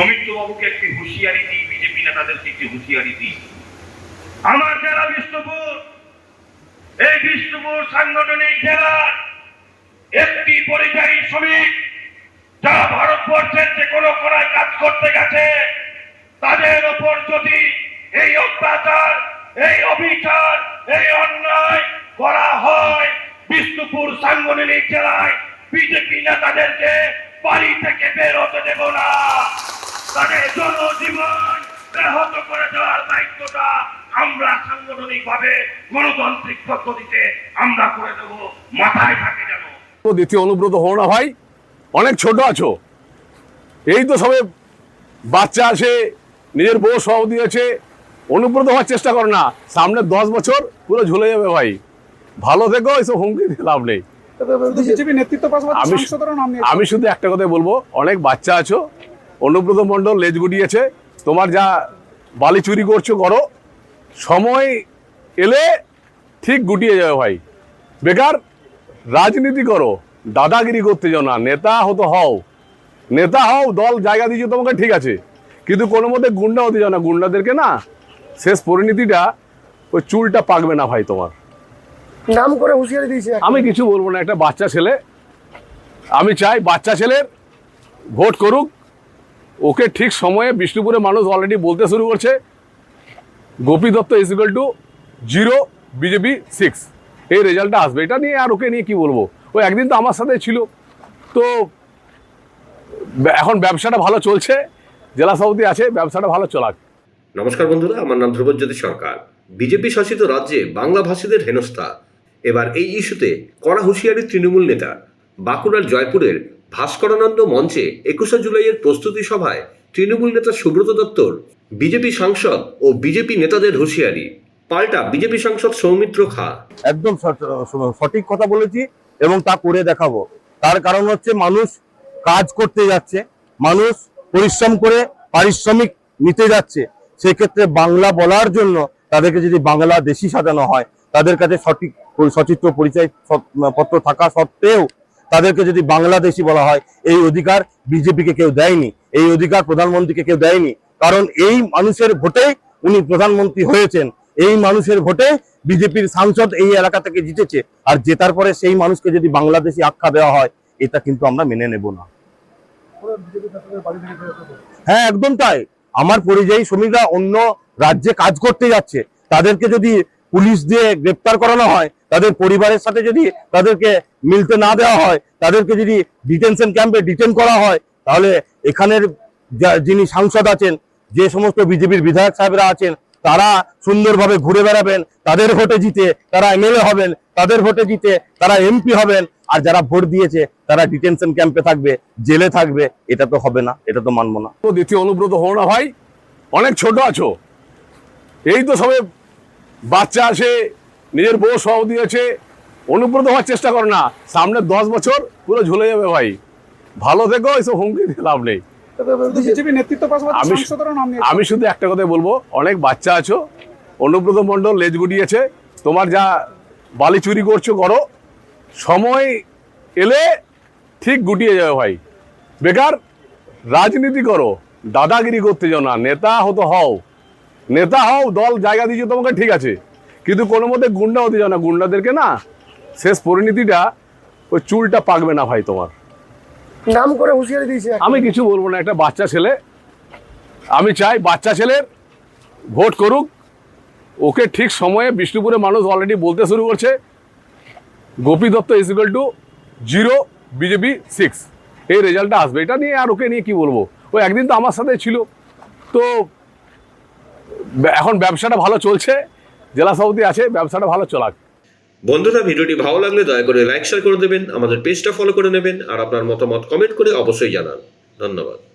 সৌমিত্র বাবুকে একটি হুঁশিয়ারি দিই, বিজেপি নেতাদেরকে একটি হুঁশিয়ারি দিই। আমার জেলা বিষ্ণুপুর, এই বিষ্ণুপুর সাংগঠনিক জেলার একটি পরিযায়ী শ্রমিক যারা ভারতবর্ষের যে কোনো কোনায় কাজ করতে গেছে, তাদের ওপর যদি এই অত্যাচার, এই অবিচার, এই অন্যায় করা হয়, বিষ্ণুপুর সাংগঠনিক জেলায় বিজেপি নেতাদেরকে বাড়ি থেকে বের হতে দেব না। জনজীবন ব্যাহত করে দেওয়ার দায়িত্বটা আমরা সাংগঠনিক ভাবে গণতান্ত্রিক পদ্ধতিতে আমরা করে দেব মাথায় থাকে যেন। তো দ্বিতীয় অনুব্রত হও না ভাই অনেক ছোট আছো। এই তো সবে বাচ্চা আসে নিজের বউ সহ দিয়েছে। অনুব্রত হওয়ার চেষ্টা করো না সামনে দশ বছর পুরো ঝুলে যাবে ভাই। ভালো থেকো এসব হুমকি লাভ নেই। আমি শুধু একটা কথাই বলব অনেক বাচ্চা আছো অনুব্রত মণ্ডল লেজ গুটিয়েছে। তোমার যা বালি চুরি করছ করো। সময় এলে ঠিক গুটিয়ে যাবে ভাই। বেকার রাজনীতি করো। দাদাগিরি করতে যাও না। নেতা হতো হও। নেতা হও দল জায়গা দিয়েছে তোমাকে ঠিক আছে। কিন্তু কোনো মধ্যে গুন্ডা হতে যাও না। গুন্ডাদেরকে না শেষ পরিণতিটা ওই চুলটা পাকবে না ভাই তোমার। নাম করে হুঁশিয়ারি দিয়েছে আমি কিছু বলব না। একটা বাচ্চা ছেলে। আমি চাই বাচ্চা ছেলের ভোট করুক। ওকে ঠিক সময়ে বিষ্ণুপুরে মানুষ অলরেডি বলতে শুরু করছে। Gopi Dutta is equal to zero BJP six এই রেজাল্টটা আসবে। এটা নিয়ে আর ওকে নিয়ে কি বলব? ও একদিন তো আমার সাথে ছিল। তো এখন ব্যবসাটা ভালো চলছে। জেলা সভাপতি আছে, ব্যবসাটা ভালো চলাক। নমস্কার বন্ধুরা, আমার নাম ধ্রুবজ্যোতি সরকার। বিজেপি শাসিত রাজ্যে বাংলা ভাষীদের হেনস্থা। এবার এই ইস্যুতে কড়া হুঁশিয়ারি তৃণমূল নেতা, বাঁকুড়ার জয়পুরের ভাস্করানন্দ মঞ্চে একুশে জুলাইয়ের প্রস্তুতি সভায় তৃণমূল নেতা সুব্রত দত্তর, বিজেপি সাংসদ ও বিজেপি নেতাদের হুঁশিয়ারি। পাল্টা বিজেপি সাংসদ সৌমিত্র খা। একদম সঠ- সঠিক কথা বলেছি এবং তা করে দেখাবো। তার কারণ হচ্ছে মানুষ কাজ করতে যাচ্ছে, মানুষ পরিশ্রম করে পারিশ্রমিক নিতে যাচ্ছে। সেক্ষেত্রে বাংলা বলার জন্য তাদেরকে যদি বাংলা দেশি সাজানো হয়, তাদের কাছে সঠিক সচিত্র পরিচয় পত্র থাকা সত্ত্বেও তাদেরকে যদি বাংলাদেশি বলা হয়, এই অধিকার বিজেপিকে কেউ দেয়নি, এই অধিকার প্রধানমন্ত্রীকে কেউ দেয়নি। কারণ এই মানুষের ভোটে উনি প্রধানমন্ত্রী হয়েছেন। এই মানুষের ভোটে বিজেপির সাংসদ এই এলাকা থেকে জিতেছে। আর জেতার পরে সেই মানুষকে যদি বাংলাদেশি আখ্যা দেওয়া হয়, এটা কিন্তু আমরা মেনে নেব না। হ্যাঁ একদম তাই। আমার পরিযায়ী শ্রমিকরা অন্য রাজ্যে কাজ করতে যাচ্ছে। তাদেরকে যদি পুলিশ দিয়ে গ্রেপ্তার করানো হয়, তাদের পরিবারের সাথে যদি তাদেরকে মিলতে না দেওয়া হয়, তাদেরকে যদি ডিটেনশন ক্যাম্পে ডিটেন করা হয়, তাহলে এখানের যিনি সাংসদ আছেন, যে সমস্ত বিজেপির বিধায়ক সাহেবরা আছেন, তারা সুন্দরভাবে ঘুরে বেড়াবেন, তাদের ভোটে জিতে তারা এমএলএ হবেন, তাদের ভোটে জিতে তারা এমপি হবেন, আর যারা ভোট দিয়েছে, তারা ডিটেনশন ক্যাম্পে থাকবে, জেলে থাকবে, এটা তো হবে না, এটা তো মানবো না। দ্বিতীয় অনুব্রত হও না ভাই, অনেক ছোট আছো, এই তো সবে বাচ্চা আসে নিজের বউ সহ দিয়েছে অনুব্রত হওয়ার চেষ্টা করো না। সামনে দশ বছর পুরো ঝুলে যাবে ভাই। ভালো থেকো এসব হুমকি লাভ নেই। আমি আমি শুধু একটা কথাই বলব অনেক বাচ্চা আছো অনুব্রত মণ্ডল লেজ গুটিয়েছে তোমার যা বালি চুরি করছ করো সময় এলে ঠিক গুটিয়ে যাবে ভাই। বেকার রাজনীতি করো দাদাগিরি করতে যাও না নেতা হতো হও। নেতা হও দল জায়গা দিয়েছে তোমাকে ঠিক আছে। কিন্তু কোনো মধ্যে গুন্ডা হতে যাও না। গুন্ডাদেরকে না শেষ পরিণতিটা ওই চুলটা পাকবে না ভাই তোমার। নাম করে হুঁশিয়ারি দিয়েছে আমি কিছু বলব না একটা বাচ্চা ছেলে। আমি চাই বাচ্চা ছেলের ভোট করুক। ওকে ঠিক সময়ে বিষ্ণুপুরে মানুষ অলরেডি বলতে শুরু করছে। Gopi Dutta is equal to zero BJP six এই রেজাল্টটা আসবে। এটা নিয়ে আর ওকে নিয়ে কি বলব? ও একদিন তো আমার সাথে ছিল। তো এখন ব্যবসাটা ভালো চলছে, জেলা সভাপতি আছে, ব্যবসাটা ভালো চলাক। বন্ধুরা, ভিডিওটি ভালো লাগলে দয়া করে লাইক শেয়ার করে দেবেন, আমাদের পেজটা ফলো করে নেবেন, আর আপনার মতামত কমেন্ট করে অবশ্যই জানান। ধন্যবাদ।